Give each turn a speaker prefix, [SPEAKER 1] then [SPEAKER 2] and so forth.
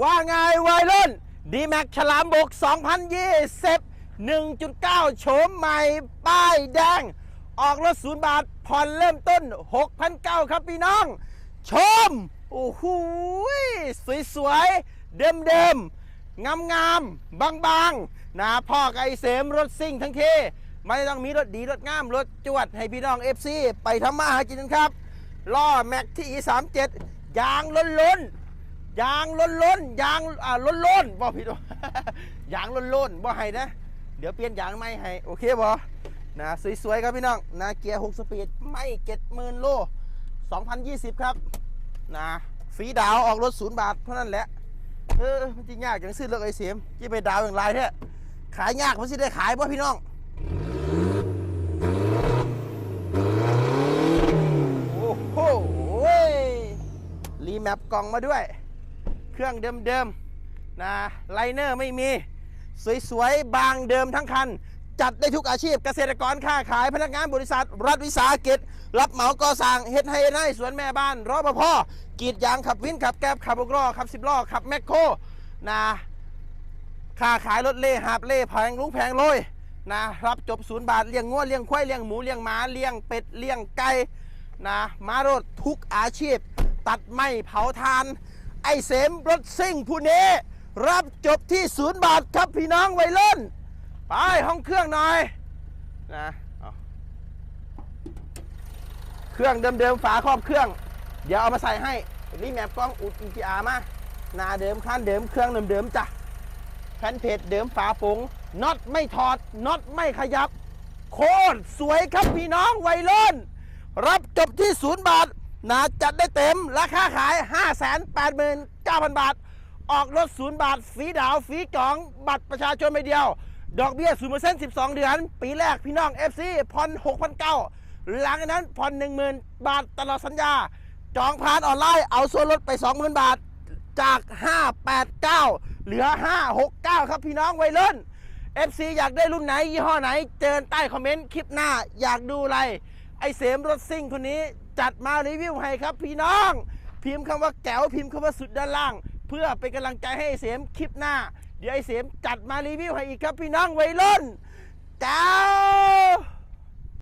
[SPEAKER 1] ว่าไงวัยรุ่นดีแม็กฉลามบก 2020 1.9 โฉมใหม่ ป้ายแดง ออกรถศูนย์บาท ผ่อนเริ่มต้น 6,900 ครับพี่น้อง ชม โอ้โหสวยๆ เดิมๆ งามๆ บางๆนะพ่อกับไอเสมรถซิ่งทั้งทีไม่ต้องมีรถดี รถงาม รถจวด ให้พี่น้อง FC ไปทำมาหากินครับล้อแม็กที่ E37 ยางล้นล้นๆ ยางล้นล้นยางอ่าล้นล้นๆบ่ผิดว่ยางล้นล้นบ่ให้นะ เดี๋ยวเปลี่ยนยางไม่ให้โอเคบ่นะสวยๆครับพี่น้องนะเกียร์6สปีดไม่เก็ดหมื่นโล2020 ครับนะฟรีดาวออกรถศูนย์บาทเท่านั้นแหละเออมันจริงยากอย่างซื้อเลือกไอเสียมที่ไปดาวอย่างไรแท้ขายยากมันสิได้ขายบ่พี่น้องโอ้โหรีแมปกล่องมาด้วย เครื่องเดิมๆนะไลเนอร์ไม่มี สวยๆ บางเดิมทั้งคัน จัดได้ทุกอาชีพเกษตรกรค้าขายพนักงานบริษัท รัฐวิสาหกิจ รับเหมาก่อสร้างเฮ็ดให้ไร่สวนแม่บ้านรอปภกรีดยางขับวินขับแก๊บขับบกล้อขับสิบล้อขับแมคโครนะค้าขายรถเล่หาบเล่แพงลุงแพงโรยนะรับจบศูนย์บาทเลี้ยงงัวเลี้ยงควายเลี้ยงหมูเลี้ยงหมาเลี้ยงเป็ดเลี้ยงไก่นะมารถทุกอาชีพ ตัดไม้เผาทาน อเสมรถซิ่งผู้นี้รับจบที่ศูนย์บาทครับพี่น้องวัยรุ่น ไปห้องเครื่องหน่อยนะเเครื่องเดิมๆฝาครอบเครื่อง เดี๋ยวเอามาใส่ให้รีแมปกล้องอุดอีจีอามาหน้าเดิมคันเดิมเครื่องเดิมๆจ้ะแผ่นเพจเดิมฝาปุ๋งน็อตไม่ถอดน็อตไม่ขยับ โคตรสวยครับพี่น้องวัยรุ่น รับจบที่ศูนย์บาท นะจัดได้เต็มราคาขาย 5 8 9 0 0 0 บาท ออกรถศูนย์บาทฟรีดาวน์ฟรีจอง บัตรประชาชนใบเดียว ดอกเบี้ย0% 12เดือน ปีแรกพี่น้อง FC ผ่อน6,900หลังจากนั้นผ่อน10,000บาทตลอดสัญญา จองผ่านออนไลน์เอาส่วนลดไป20,000บาทจาก 589 เหลือ 569 ครับพี่น้องวัยรุ่น FC อยากได้รุ่นไหนยี่ห้อไหน เจอใต้คอมเมนต์คลิปหน้าอยากดูอะไร ไอเสมรถซิ่งคนนี้ จัดมารีวิวให้ครับพี่น้อง พิมพ์คำว่าแก้วพิมพ์คำว่าสุดด้านล่าง เพื่อเป็นกำลังใจให้เสมคลิปหน้า เดี๋ยวไอเสมจัดมารีวิวให้อีกครับพี่น้องวัยรุ่นแก้ว